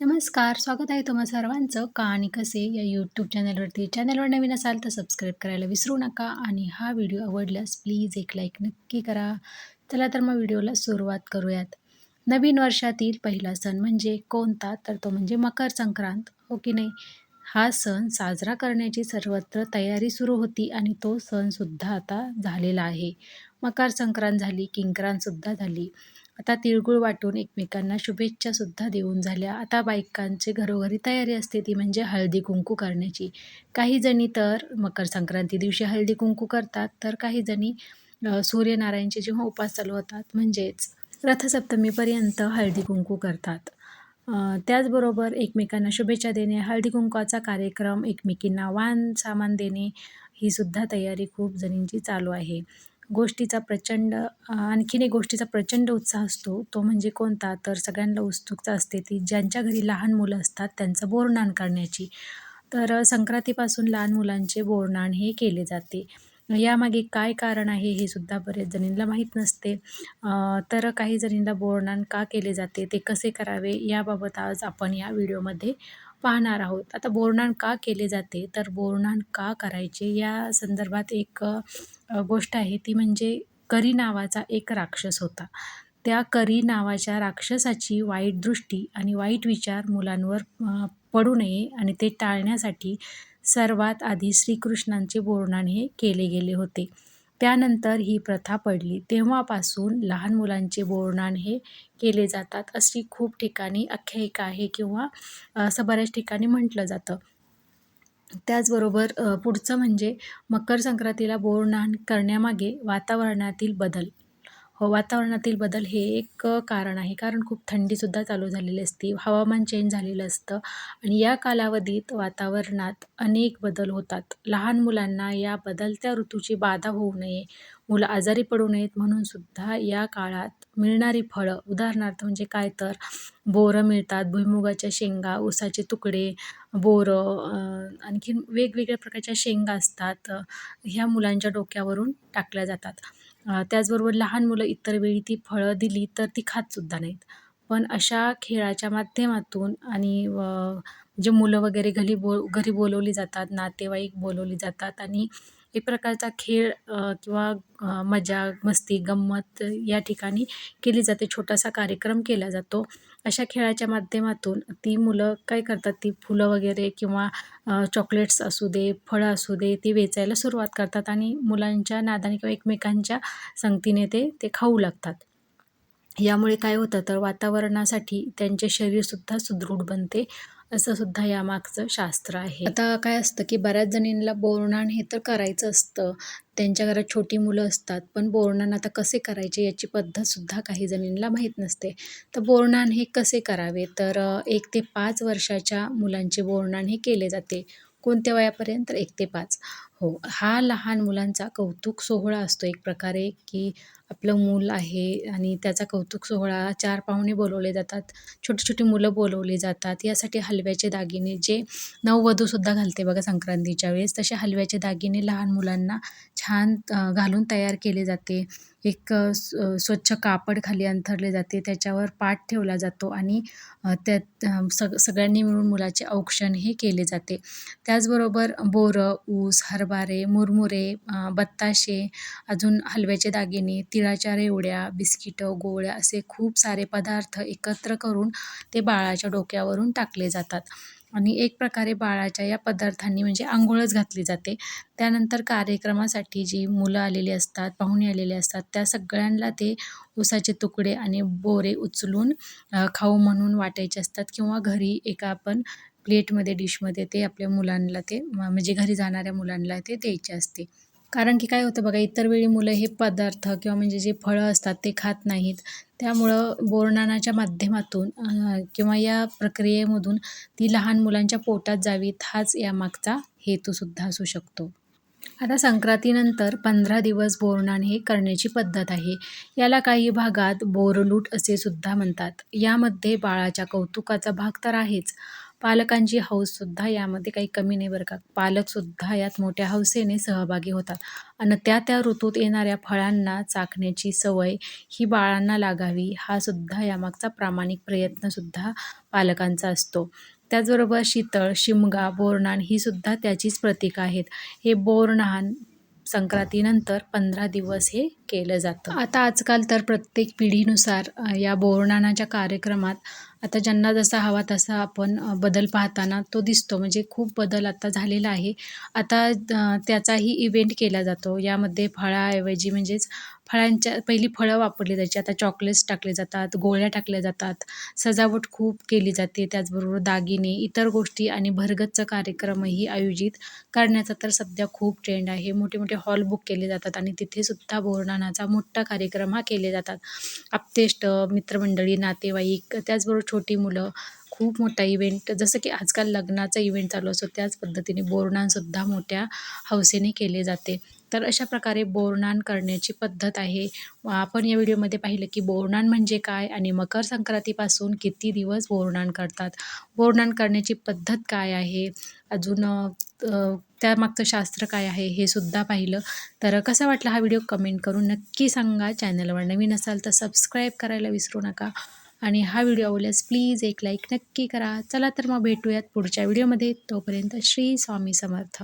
नमस्कार स्वागत आहे तुम्हा सर्वांचं का आणि कसे या यूट्यूब चॅनलवरती चॅनलवर नवीन असाल तर सबस्क्राईब करायला विसरू नका आणि हा व्हिडिओ आवडल्यास प्लीज एक लाईक नक्की करा. चला तर मग व्हिडिओला सुरुवात करूयात. नवीन वर्षातील पहिला सण म्हणजे कोणता? तर तो म्हणजे मकर संक्रांत हो की नाही? हा सण साजरा करण्याची सर्वत्र तयारी सुरू होती आणि तो सणसुद्धा आता झालेला आहे. मकर संक्रांत झाली किंक्रांतसुद्धा झाली. आता तिळगुळ वाटून एकमेकांना शुभेच्छासुद्धा देऊन झाल्या. आता बायकांची घरोघरी तयारी असते ती म्हणजे हळदी कुंकू करण्याची. काही जणी तर मकर संक्रांती दिवशी हळदी कुंकू करतात तर काही जणी सूर्यनारायणचे जेव्हा उपास चालू होतात म्हणजेच रथसप्तमीपर्यंत हळदी कुंकू करतात. त्याचबरोबर एकमेकांना शुभेच्छा देणे हळदी कुंकवाचा कार्यक्रम एकमेकींना वाण सामान देणे ही सुद्धा तयारी खूप जणींची चालू आहे. गोष्टीचा प्रचंड आणखीन एक गोष्टीचा प्रचंड उत्साह असतो. तो म्हणजे कोणता? तर सगळ्यांना उत्सुकता असते ती ज्यांच्या घरी लहान मुलं असतात त्यांचं बोरनाण करण्याची. तर संक्रांतीपासून लहान मुलांचे बोरनाण हे केले जाते. यामागे काय कारण आहे हे सुद्धा बरेच जणींना माहीत नसते. तर काही जणींना बोरनाण का केले जाते? ते कसे करावे? याबाबत आज आपण या व्हिडिओमध्ये पाहणार आहोत. आता बोरणाण का केले जाते? तर बोरणाण का करायचे? या संदर्भात एक गोष्ट आहे. ती म्हणजे करी नावाचा एक राक्षस होता. त्या करी नावाच्या राक्षसाची वाईट दृष्टी आणि वाईट विचार मुलांवर पडू नये आणि ते टाळण्यासाठी सर्वात आधी श्रीकृष्णांचे बोरणाण हे केले गेले होते. त्यानंतर ही प्रथा पडली. तेव्हापासून लहान मुलांचे बोरनाण हे केले जातात. अशी खूप ठिकाणी आख्यायिका आहे किंवा असं बऱ्याच ठिकाणी म्हटलं जातं. त्याचबरोबर पुढचं म्हणजे मकर संक्रांतीला बोरणाण करण्यामागे वातावरणातील बदल. हो, वातावरणातील बदल हे एक कारण आहे. कारण खूप थंडीसुद्धा चालू झालेली असते हवामान चेंज झालेलं असतं आणि या कालावधीत वातावरणात अनेक बदल होतात. लहान मुलांना या बदलत्या ऋतूची बाधा होऊ नये मुलं आजारी पडू नयेत म्हणून सुद्धा या काळात मिळणारी फळं उदाहरणार्थ म्हणजे काय तर बोरं मिळतात भुईमुगाच्या शेंगा ऊसाचे तुकडे बोरं आणखीन वेगवेगळ्या प्रकारच्या शेंगा असतात ह्या मुलांच्या डोक्यावरून टाकल्या जातात. त्याचबरोबर लहान मुलं इतर वेळी ती फळं दिली तर ती खातसुद्धा नाहीत. पण अशा खेळाच्या माध्यमातून आणि जे मुलं वगैरे घरी बो घरी बोलवली जातात नातेवाईक बोलवली जातात आणि एक प्रकारचा खेळ किंवा मजा मस्ती गंमत या ठिकाणी केली जाते. छोटासा कार्यक्रम केला जातो. अशा खेळाच्या माध्यमातून ती मुलं काय करतात? ती फुलं वगैरे किंवा चॉकलेट्स असू दे फळं असू दे ती वेचायला सुरुवात करतात आणि मुलांच्या नादाने किंवा एकमेकांच्या संगतीने ते ते खाऊ लागतात. यामुळे काय होतं तर वातावरणासाठी त्यांचे शरीरसुद्धा सुदृढ बनते असं सुद्धा यामागचं शास्त्र आहे. आता काय असतं की बऱ्याच जणींना बोरणाण हे तर करायचं असतं त्यांच्या घरात छोटी मुलं असतात पण बोरणाण आता कसे करायचे याची पद्धतसुद्धा काही जणींना माहीत नसते. तर बोरणाण हे कसे करावे? तर एक ते पाच वर्षाच्या मुलांचे बोरणाण हे केले जाते. कोणत्या वयापर्यंत? एक ते पाच. हो हा लहान मुलांचा कौतुक सोहळा असतो एक प्रकारे की आपलं मूल आहे आणि त्याचा कौतुक सोहळा चार पाहुणे बोलवले जातात छोटी छोटी मुलं बोलवली जातात यासाठी हलव्याचे दागिने जे नववधूसुद्धा घालते बघा संक्रांतीच्या वेळेस तसे हलव्याचे दागिने लहान मुलांना छान घालून तयार केले जाते. एक स्वच्छ कापड खाली अंथरले जाते. त्याच्यावर पाट ठेवला जातो आणि त्यात सग सगळ्यांनी मिळून मुलाचे औक्षण हे केले जाते. त्याचबरोबर बोरं ऊस हरभरे मुरमुरे बत्ताशे अजून हलव्याचे दागिने तिळाच्या रेवड्या बिस्किटं गोळ्या असे खूप सारे पदार्थ एकत्र करून ते बाळाच्या डोक्यावरून टाकले जातात. आणि एक प्रकारे बाळाच्या या पदार्थांनी म्हणजे आंघोळच घातली जाते. त्यानंतर कार्यक्रमासाठी जी मुलं आलेली असतात पाहुणे आलेले असतात त्या सगळ्यांना ते उसाचे तुकडे आणि बोरे उचलून खाऊ म्हणून वाटायचे असतात किंवा घरी एका आपण प्लेटमध्ये डिशमध्ये ते आपल्या मुलांना ते म्हणजे घरी जाणाऱ्या मुलांना ते द्यायचे असते. कारण की काय होतं बघा इतर वेळी मुलं हे पदार्थ किंवा म्हणजे जे फळं असतात ते खात नाहीत. त्यामुळं बोरनानाच्या माध्यमातून किंवा या प्रक्रियेमधून ती लहान मुलांच्या पोटात जावीत हाच यामागचा हेतूसुद्धा असू शकतो. आता संक्रांतीनंतर पंधरा दिवस बोरनाण हे करण्याची पद्धत आहे. याला काही भागात बोरलूट असे सुद्धा म्हणतात. यामध्ये बाळाच्या कौतुकाचा भाग तर आहेच. पालकांची हौससुद्धा यामध्ये काही कमी नाही बरं का. पालकसुद्धा यात मोठ्या हौसेने सहभागी होतात. आणि त्या त्या ऋतूत येणाऱ्या फळांना चाखण्याची सवय ही बाळांना लागावी हा सुद्धा यामागचा प्रामाणिक प्रयत्नसुद्धा पालकांचा असतो. त्याचबरोबर शीतळ शिमगा बोरनान ही सुद्धा त्याचीच प्रतीक आहेत. हे बोरनान संक्रांतीनंतर पंधरा दिवस हे केलं जातं. आता आजकाल तर प्रत्येक पिढीनुसार या बोरणानाच्या कार्यक्रमात आता ज्यांना जसा हवा तसा आपण बदल पाहताना तो दिसतो. म्हणजे खूप बदल आता झालेला आहे. आता त्याचाही इव्हेंट केला जातो. यामध्ये फळाऐवजी म्हणजेच फळांच्या पहिली फळं वापरली जायची. आता चॉकलेट्स टाकले जातात गोळ्या टाकल्या जातात. सजावट खूप केली जाते. त्याचबरोबर दागिने इतर गोष्टी आणि भरगच्च कार्यक्रमही आयोजित करण्याचा तर सध्या खूप ट्रेंड आहे. मोठे मोठे हॉल बुक केले जातात आणि तिथेसुद्धा बोरणानाचा मोठा कार्यक्रम हा केले जातात. आप्तेष्ट मित्रमंडळी नातेवाईक त्याचबरोबर छोटी मुलं खूप मोठा इव्हेंट जसं की आजकाल लग्नाचा इव्हेंट चालू असतो त्याच पद्धतीने बोरणांसुद्धा मोठ्या हौसेने केले जाते. तर अशा प्रकारे बोरनान करण्याची पद्धत आहे. आपण या व्हिडिओमध्ये पाहिलं की बोरनान म्हणजे काय आणि मकर संक्रांतीपासून किती दिवस बोरनान करतात? बोरनान करण्याची पद्धत काय आहे? अजून त्यामागचं शास्त्र काय आहे हे सुद्धा पाहिलं. तर कसा वाटला हा व्हिडिओ कमेंट करून नक्की सांगा. चॅनलवर नवीन असाल तर सबस्क्राईब करायला विसरू नका. आणि हा व्हिडिओ आवडल्यास प्लीज एक लाईक नक्की करा. चला तर मग भेटूयात पुढच्या व्हिडिओमध्ये. तोपर्यंत श्री स्वामी समर्थ.